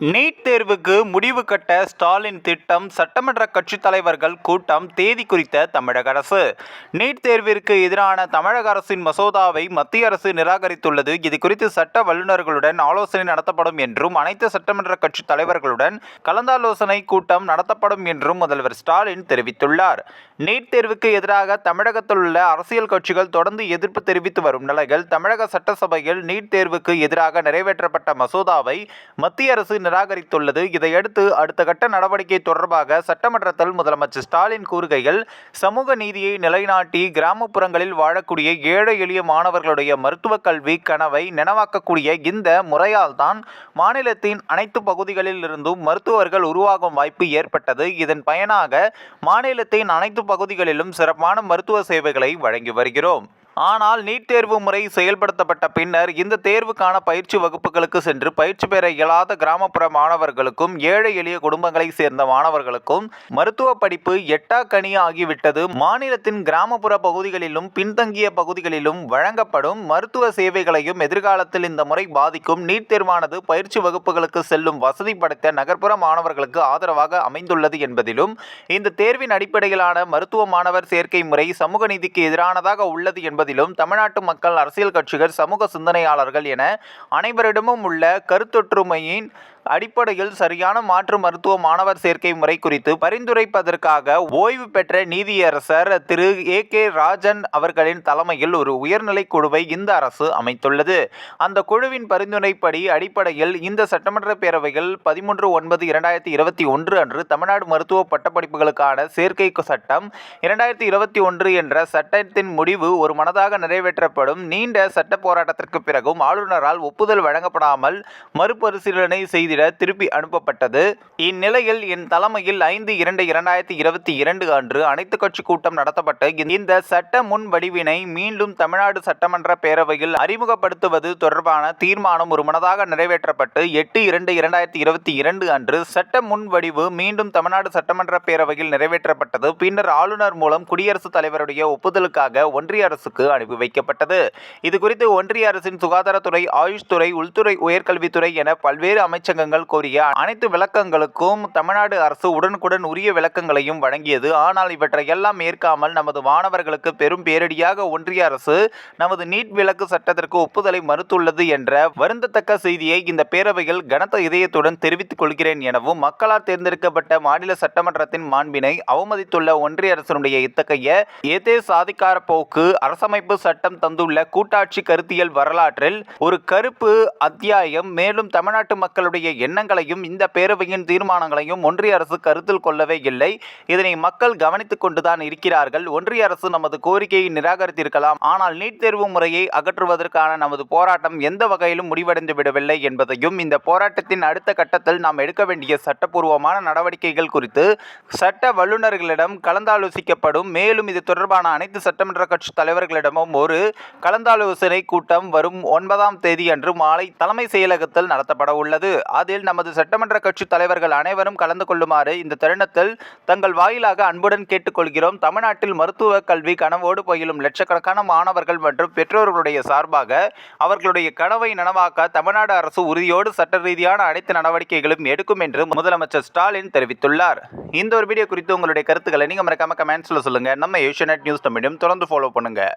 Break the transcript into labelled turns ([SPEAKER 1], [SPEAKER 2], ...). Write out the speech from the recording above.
[SPEAKER 1] NEET தேர்வுக்கு முடிவு கட்ட ஸ்டாலின் திட்டம் சட்டமன்ற கட்சித் தலைவர்கள் கூட்டம் தேதி குறித்த தமிழக அரசு. நீட் தேர்விற்கு எதிரான தமிழக அரசின் மசோதாவை மத்திய அரசு நிராகரித்துள்ளது. இது குறித்து சட்ட வல்லுநர்களுடன் ஆலோசனை நடத்தப்படும் என்றும் அனைத்து சட்டமன்ற கட்சித் தலைவர்களுடன் கலந்தாலோசனை கூட்டம் நடத்தப்படும் என்றும் முதல்வர் ஸ்டாலின் தெரிவித்துள்ளார். நீட் தேர்வுக்கு எதிராக தமிழகத்தில் உள்ள அரசியல் கட்சிகள் தொடர்ந்து எதிர்ப்பு தெரிவித்து வரும் நிலையில் தமிழக சட்டசபையில் நீட் தேர்வுக்கு எதிராக நிறைவேற்றப்பட்ட மசோதாவை மத்திய அரசு நிராகரித்துள்ளது. இதையடுத்து அடுத்த கட்ட நடவடிக்கை தொடர்பாக சட்டமன்றத்தில் முதலமைச்சர் ஸ்டாலின் கூறுகையில் சமூக நீதியை நிலைநாட்டி கிராமப்புறங்களில் வாழக்கூடிய ஏழை எளிய மாணவர்களுடைய மருத்துவக் கல்வி கனவை நினைவாக்கக்கூடிய இந்த முறையால் தான் மாநிலத்தின் அனைத்து பகுதிகளில் இருந்தும் மருத்துவர்கள் உருவாகும் வாய்ப்பு ஏற்பட்டது. இதன் பயனாக மாநிலத்தின் அனைத்து பகுதிகளிலும் சிறப்பான மருத்துவ சேவைகளை வழங்கி வருகிறோம். ஆனால் நீட் தேர்வு முறை செயல்படுத்தப்பட்ட பின்னர் இந்த தேர்வுக்கான பயிற்சி வகுப்புகளுக்கு சென்று பயிற்சி பெற இயலாத கிராமப்புற மாணவர்களுக்கும் ஏழை எளிய குடும்பங்களைச் சேர்ந்த மாணவர்களுக்கும் மருத்துவ படிப்பு எட்டா கனி ஆகிவிட்டது. மாநிலத்தின் கிராமப்புற பகுதிகளிலும் பின்தங்கிய பகுதிகளிலும் வழங்கப்படும் மருத்துவ சேவைகளையும் எதிர்காலத்தில் இந்த முறை பாதிக்கும். நீட் தேர்வானது பயிற்சி வகுப்புகளுக்கு செல்லும் வசதி படைத்த நகர்ப்புற மாணவர்களுக்கு ஆதரவாக அமைந்துள்ளது என்பதிலும் இந்த தேர்வின் அடிப்படையிலான மருத்துவ மாணவர் சேர்க்கை முறை சமூக நீதிக்கு எதிரானதாக உள்ளது என்பது என்பதிலும் தமிழ்நாட்டு மக்கள் அரசியல் கட்சிகள் சமூக சிந்தனையாளர்கள் என அனைவரிடமும் உள்ள கருத்தொற்றுமையின் அடிப்படையில் சரியான மாற்று மருத்துவ மாணவர் சேர்க்கை முறை குறித்து பரிந்துரைப்பதற்காக ஓய்வு பெற்ற நீதியரசர் திரு ஏ கே ராஜன் அவர்களின் தலைமையில் ஒரு உயர்நிலை குழுவை இந்த அரசு அமைத்துள்ளது. அந்த குழுவின் பரிந்துரைப்படி அடிப்படையில் இந்த சட்டமன்ற பேரவையில் பதிமூன்று ஒன்பது இரண்டாயிரத்தி இருபத்தி ஒன்று அன்று தமிழ்நாடு மருத்துவ பட்டப்படிப்புகளுக்கான சேர்க்கை சட்டம் இரண்டாயிரத்தி இருபத்தி ஒன்று என்ற சட்டத்தின் முடிவு ஒரு மனதாக நிறைவேற்றப்படும் நீண்ட சட்ட போராட்டத்திற்கு பிறகும் ஆளுநரால் ஒப்புதல் வழங்கப்படாமல் மறுபரிசீலனை செய்து செய்திட திருப்பி அனுப்பப்பட்டது. இந்நிலையில் என் தலைமையில் ஐந்து இரண்டு இரண்டாயிரத்தி இருபத்தி இரண்டு அன்று அனைத்து கட்சி கூட்டம் நடத்தப்பட்டு இந்த சட்ட முன் வடிவினை மீண்டும் தமிழ்நாடு சட்டமன்ற பேரவையில் அறிமுகப்படுத்துவது தொடர்பான தீர்மானம் ஒரு மனதாக நிறைவேற்றப்பட்டு எட்டு இரண்டு இரண்டாயிரத்தி இருபத்தி இரண்டு அன்று சட்ட முன் வடிவு மீண்டும் தமிழ்நாடு சட்டமன்ற பேரவையில் நிறைவேற்றப்பட்டது. பின்னர் ஆளுநர் மூலம் குடியரசுத் தலைவருடைய ஒப்புதலுக்காக ஒன்றிய அரசுக்கு அனுப்பி வைக்கப்பட்டது. இது குறித்து ஒன்றிய அரசின் சுகாதாரத்துறை ஆயுஷ் துறை உள்துறை உயர்கல்வித்துறை என பல்வேறு அமைச்சகங்கள் கோரிய அனைத்து விளக்கங்களுக்கும் தமிழ்நாடு அரசு உடனுக்குடன் உரிய விளக்கங்களையும் வழங்கியது. ஆனால் இவற்றை எல்லாம் ஏற்காமல் நமது மாணவர்களுக்கு பெரும் பேரடியாக ஒன்றிய அரசு நமது நீட் விலக்கு சட்டத்திற்கு ஒப்புதலை மறுத்துள்ளது என்ற வருந்தத்தக்க செய்தியை இந்த பேரவையில் கனத்த இதயத்துடன் தெரிவித்துக் கொள்கிறேன் எனவும் மக்களால் தேர்ந்தெடுக்கப்பட்ட மாநில சட்டமன்றத்தின் மாண்பினை அவமதித்துள்ள ஒன்றிய அரசினுடைய இத்தகைய ஏதே சாதிக்கார போக்கு அரசமைப்பு சட்டம் தந்துள்ள கூட்டாட்சி கருத்தியல் வரலாற்றில் ஒரு கருப்பு அத்தியாயம் மேலும் தமிழ்நாட்டு மக்களுடைய எண்ணங்களையும் இந்த பேரவையின் தீர்மானங்களையும் ஒன்றிய அரசு கருத்தில் கொள்ளவே இல்லை. இதனை மக்கள் கவனித்துக் கொண்டுதான் இருக்கிறார்கள். ஒன்றிய அரசு நமது கோரிக்கையை நிராகரித்திருக்கலாம். ஆனால் நீட் தேர்வு முறையை அகற்றுவதற்கான நமது போராட்டம் எந்த வகையிலும் முடிவடைந்து விடவில்லை என்பதையும் இந்த போராட்டத்தின் அடுத்த கட்டத்தில் நாம் எடுக்க வேண்டிய சட்டப்பூர்வமான நடவடிக்கைகள் குறித்து சட்ட வல்லுநர்களிடம் கலந்தாலோசிக்கப்படும். மேலும் இது தொடர்பான அனைத்து சட்டமன்ற கட்சி தலைவர்களிடமும் ஒரு கலந்தாலோசனை கூட்டம் வரும் ஒன்பதாம் தேதி அன்று மாலை தலைமை செயலகத்தில் நடத்தப்பட உள்ளது. அதில் நமது சட்டமன்ற கட்சி தலைவர்கள் அனைவரும் கலந்து கொள்ளுமாறு இந்த தருணத்தில் தங்கள் வாயிலாக அன்புடன் கேட்டுக்கொள்கிறோம். தமிழ்நாட்டில் மருத்துவ கல்வி கனவோடு பயிலும் லட்சக்கணக்கான மாணவர்கள் மற்றும் பெற்றோர்களுடைய சார்பாக அவர்களுடைய கனவை நனவாக்க தமிழ்நாடு அரசு உறுதியோடு சட்ட ரீதியான அனைத்து நடவடிக்கைகளும் எடுக்கும் என்று முதலமைச்சர் ஸ்டாலின் தெரிவித்துள்ளார். இந்த ஒரு வீடியோ குறித்து உங்களுடைய கருத்துக்களை நீங்கள் மறக்காம கமெண்ட்ஸில் சொல்லுங்கள் நம்ம ஏஷியநெட் நியூஸ் தமிழும் தொடர்ந்து ஃபாலோ பண்ணுங்கள்